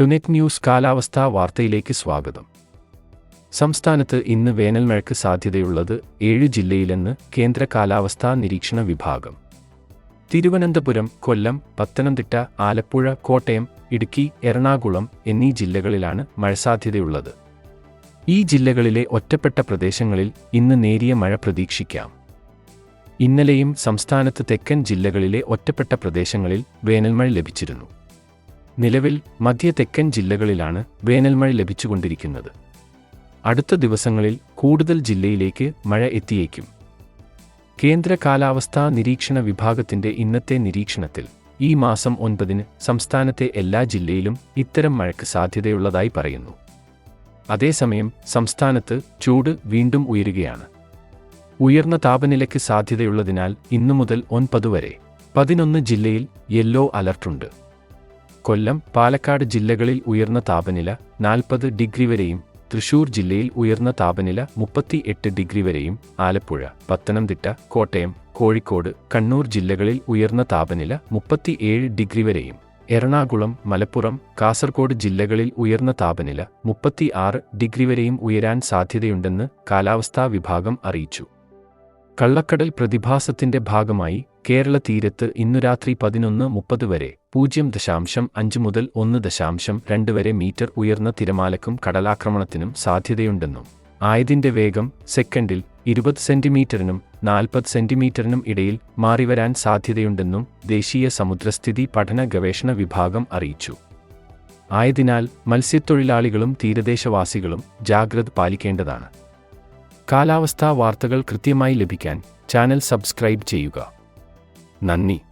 ടുനെറ്റ് news കാലാവസ്ഥാ വാർത്തയിലേക്ക് സ്വാഗതം. സംസ്ഥാനത്ത് ഇന്ന് വേനൽമഴയ്ക്ക് സാധ്യതയുള്ളത് ഏഴ് ജില്ലയിലെന്ന് കേന്ദ്ര കാലാവസ്ഥാ നിരീക്ഷണ വിഭാഗം. തിരുവനന്തപുരം കൊല്ലം പത്തനംതിട്ട ആലപ്പുഴ കോട്ടയം ഇടുക്കി എറണാകുളം എന്നീ ജില്ലകളിലാണ് മഴ സാധ്യതയുള്ളത്. ഈ ജില്ലകളിലെ ഒറ്റപ്പെട്ട പ്രദേശങ്ങളിൽ ഇന്ന് നേരിയ മഴ പ്രതീക്ഷിക്കാം. ഇന്നലെയും സംസ്ഥാനത്ത് തെക്കൻ ജില്ലകളിലെ ഒറ്റപ്പെട്ട പ്രദേശങ്ങളിൽ വേനൽമഴ ലഭിച്ചിരുന്നു. നിലവിൽ മധ്യ തെക്കൻ ജില്ലകളിലാണ് വേനൽമഴ ലഭിച്ചുകൊണ്ടിരിക്കുന്നത്. അടുത്ത ദിവസങ്ങളിൽ കൂടുതൽ ജില്ലയിലേക്ക് മഴ എത്തിയേക്കും. കേന്ദ്ര കാലാവസ്ഥാ നിരീക്ഷണ വിഭാഗത്തിന്റെ ഇന്നത്തെ നിരീക്ഷണത്തിൽ ഈ മാസം ഒൻപതിന് സംസ്ഥാനത്തെ എല്ലാ ജില്ലയിലും ഇത്തരം മഴയ്ക്ക് സാധ്യതയുള്ളതായി പറയുന്നു. അതേസമയം സംസ്ഥാനത്ത് ചൂട് വീണ്ടും ഉയരുകയാണ്. ഉയർന്ന താപനിലയ്ക്ക് സാധ്യതയുള്ളതിനാൽ ഇന്നു മുതൽ ഒൻപത് വരെ പതിനൊന്ന് ജില്ലയിൽ യെല്ലോ അലർട്ടുണ്ട്. കൊല്ലം പാലക്കാട് ജില്ലകളിൽ ഉയർന്ന താപനില നാൽപ്പത് ഡിഗ്രി വരെയും തൃശൂർ ജില്ലയിൽ ഉയർന്ന താപനില മുപ്പത്തി എട്ട് ഡിഗ്രി വരെയും ആലപ്പുഴ പത്തനംതിട്ട കോട്ടയം കോഴിക്കോട് കണ്ണൂർ ജില്ലകളിൽ ഉയർന്ന താപനില മുപ്പത്തിയേഴ് ഡിഗ്രി വരെയും എറണാകുളം മലപ്പുറം കാസർഗോഡ് ജില്ലകളിൽ ഉയർന്ന താപനില മുപ്പത്തി ആറ് ഡിഗ്രി വരെയും ഉയരാൻ സാധ്യതയുണ്ടെന്ന് കാലാവസ്ഥാ വിഭാഗം അറിയിച്ചു. കള്ളക്കടൽ പ്രതിഭാസത്തിന്റെ ഭാഗമായി കേരള തീരത്ത് ഇന്നു രാത്രി പതിനൊന്ന് മുപ്പത് വരെ പൂജ്യം ദശാംശം അഞ്ച് മുതൽ ഒന്ന് ദശാംശം രണ്ട് വരെ മീറ്റർ ഉയർന്ന തിരമാലക്കും കടലാക്രമണത്തിനും സാധ്യതയുണ്ടെന്നും ആയതിന്റെ വേഗം സെക്കൻഡിൽ ഇരുപത് സെന്റിമീറ്ററിനും നാൽപ്പത് സെന്റിമീറ്ററിനും ഇടയിൽ മാറിവരാൻ സാധ്യതയുണ്ടെന്നും ദേശീയ സമുദ്രസ്ഥിതി പഠന ഗവേഷണ വിഭാഗം അറിയിച്ചു. ആയതിനാൽ മത്സ്യത്തൊഴിലാളികളും തീരദേശവാസികളും ജാഗ്രത പാലിക്കേണ്ടതാണ്. കാലാവസ്ഥാ വാർത്തകൾ കൃത്യമായി ലഭിക്കാൻ ചാനൽ സബ്സ്ക്രൈബ് ചെയ്യുക. 难逆。